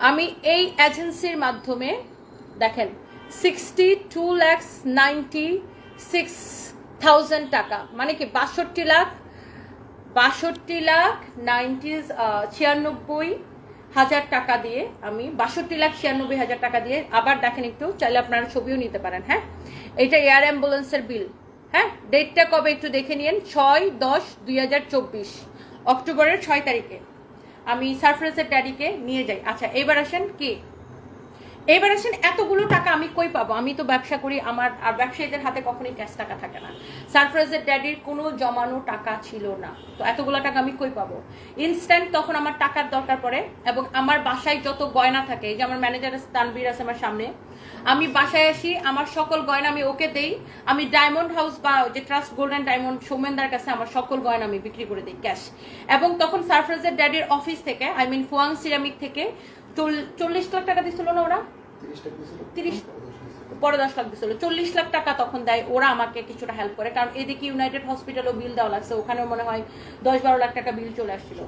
আমি এই এজেন্সির মাধ্যমে, দেখেন sixty two lakhs ninety six thousand টাকা মানে কি বাষট্টি লাখ বাষট্টি লাখ নাইনটি ছিয়ানব্বই হাজার টাকা দিয়ে আমি, বাষট্টি লাখ ছিয়ানব্বই হাজার টাকা দিয়ে আবার দেখেন একটু, চাইলে আপনারা ছবিও নিতে পারেন হ্যাঁ? এটা এয়ার অ্যাম্বুলেন্সের বিল হ্যাঁ? ডেটটা কবে একটু দেখে নিন, ছয় দশ দুই অক্টোবরের ছয় তারিখে। আমি সারফ্রেসের ড্যাডিকে নিয়ে যাই। আচ্ছা এবার আসেন কি? এবার আসেন, এতগুলো টাকা আমি কই পাবো? আমি তো ব্যবসা করি, আমার আর ব্যবসায়ীদের হাতে কখনোই ক্যাশ টাকা থাকে না। সারপ্রাইজের ড্যাডির কোনো জমানো টাকা ছিল না। তো এতগুলো টাকা আমি কই পাবো? ইনস্ট্যান্ট তখন আমার টাকার দরকার পড়ে এবং আমার বাসায় যত গয়না থাকে, এই যে আমার ম্যানেজার তানবীর আছে আমার সামনে আমি বাসায় আসি আমার সকল গয়না আমি ওকে দেই। আমি ডায়মন্ড হাউস বা যে ট্রাস্ট গোল্ডেন ডায়মন্ড সৌমেনদার কাছে আমার সকল গয়না আমি বিক্রি করে দিই ক্যাশ এবং তখন সারপ্রাইজের ড্যাডির অফিস থেকে আই মিন ফুয়াং সিরামিক থেকে চল- চল্লিশ লাখ টাকা দিছিল না ওরা? তিরিশ পরে দশ লাখ দিছিল। চল্লিশ লাখ টাকা তখন দেয় ওরা আমাকে কিছুটা হেল্প করে। কারণ এদিকে ইউনাইটেড হসপিটালও বিল দেওয়া লাগছে ওখানেও মনে হয় দশ বারো লাখ টাকা বিল চলে আসছিল।